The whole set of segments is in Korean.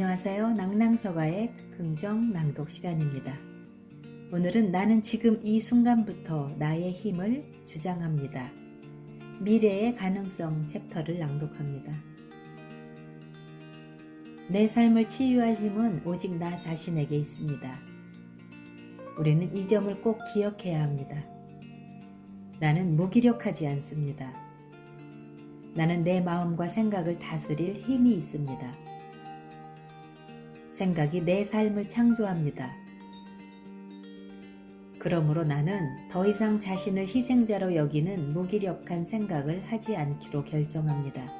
안녕하세요. 낭낭서가의 긍정 낭독 시간입니다. 오늘은 나는 지금 이 순간부터 나의 힘을 주장합니다. 미래의 가능성 챕터를 낭독합니다. 내 삶을 치유할 힘은 오직 나 자신에게 있습니다. 우리는 이 점을 꼭 기억해야 합니다. 나는 무기력하지 않습니다. 나는 내 마음과 생각을 다스릴 힘이 있습니다. 생각이 내 삶을 창조합니다. 그러므로 나는 더 이상 자신을 희생자로 여기는 무기력한 생각을 하지 않기로 결정합니다.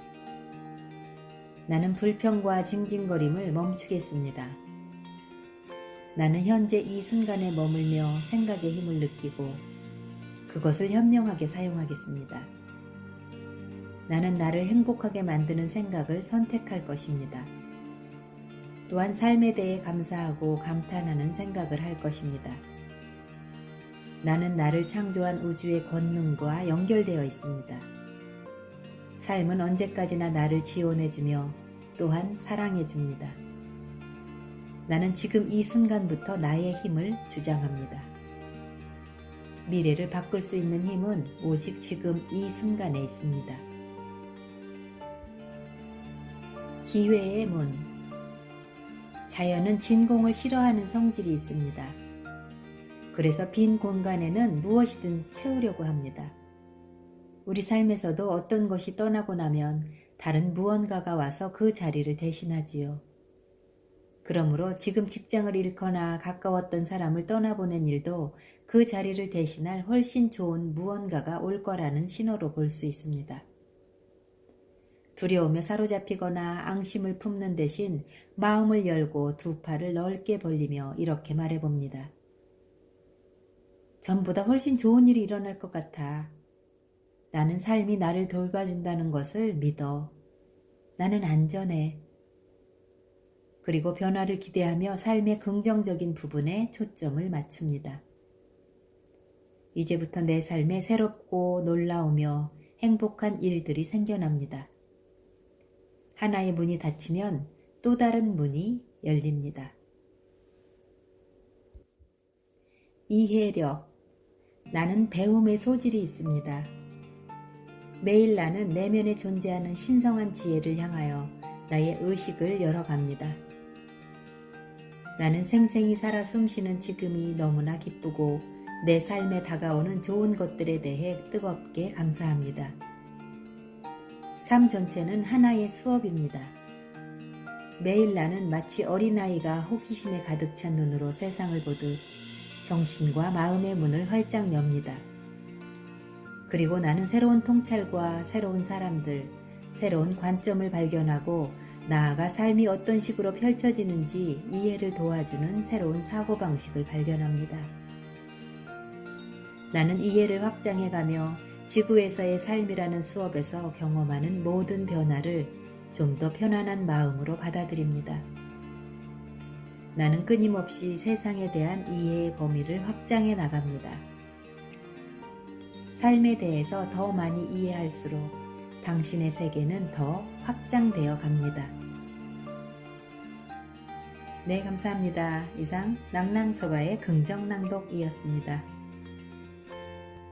나는 불평과 징징거림을 멈추겠습니다. 나는 현재 이 순간에 머물며 생각의 힘을 느끼고 그것을 현명하게 사용하겠습니다. 나는 나를 행복하게 만드는 생각을 선택할 것입니다. 또한 삶에 대해 감사하고 감탄하는 생각을 할 것입니다. 나는 나를 창조한 우주의 권능과 연결되어 있습니다. 삶은 언제까지나 나를 지원해주며 또한 사랑해줍니다. 나는 지금 이 순간부터 나의 힘을 주장합니다. 미래를 바꿀 수 있는 힘은 오직 지금 이 순간에 있습니다. 기회의 문 자연은 진공을 싫어하는 성질이 있습니다. 그래서 빈 공간에는 무엇이든 채우려고 합니다. 우리 삶에서도 어떤 것이 떠나고 나면 다른 무언가가 와서 그 자리를 대신하지요. 그러므로 지금 직장을 잃거나 가까웠던 사람을 떠나보낸 일도 그 자리를 대신할 훨씬 좋은 무언가가 올 거라는 신호로 볼 수 있습니다. 두려움에 사로잡히거나 앙심을 품는 대신 마음을 열고 두 팔을 넓게 벌리며 이렇게 말해봅니다. 전보다 훨씬 좋은 일이 일어날 것 같아. 나는 삶이 나를 돌봐준다는 것을 믿어. 나는 안전해. 그리고 변화를 기대하며 삶의 긍정적인 부분에 초점을 맞춥니다. 이제부터 내 삶에 새롭고 놀라우며 행복한 일들이 생겨납니다. 하나의 문이 닫히면 또 다른 문이 열립니다. 이해력. 나는 배움의 소질이 있습니다. 매일 나는 내면에 존재하는 신성한 지혜를 향하여 나의 의식을 열어갑니다. 나는 생생히 살아 숨쉬는 지금이 너무나 기쁘고 내 삶에 다가오는 좋은 것들에 대해 뜨겁게 감사합니다. 삶 전체는 하나의 수업입니다. 매일 나는 마치 어린아이가 호기심에 가득 찬 눈으로 세상을 보듯 정신과 마음의 문을 활짝 엽니다. 그리고 나는 새로운 통찰과 새로운 사람들, 새로운 관점을 발견하고 나아가 삶이 어떤 식으로 펼쳐지는지 이해를 도와주는 새로운 사고방식을 발견합니다. 나는 이해를 확장해가며 지구에서의 삶이라는 수업에서 경험하는 모든 변화를 좀 더 편안한 마음으로 받아들입니다. 나는 끊임없이 세상에 대한 이해의 범위를 확장해 나갑니다. 삶에 대해서 더 많이 이해할수록 당신의 세계는 더 확장되어 갑니다. 네, 감사합니다. 이상 낭낭서가의 긍정낭독이었습니다.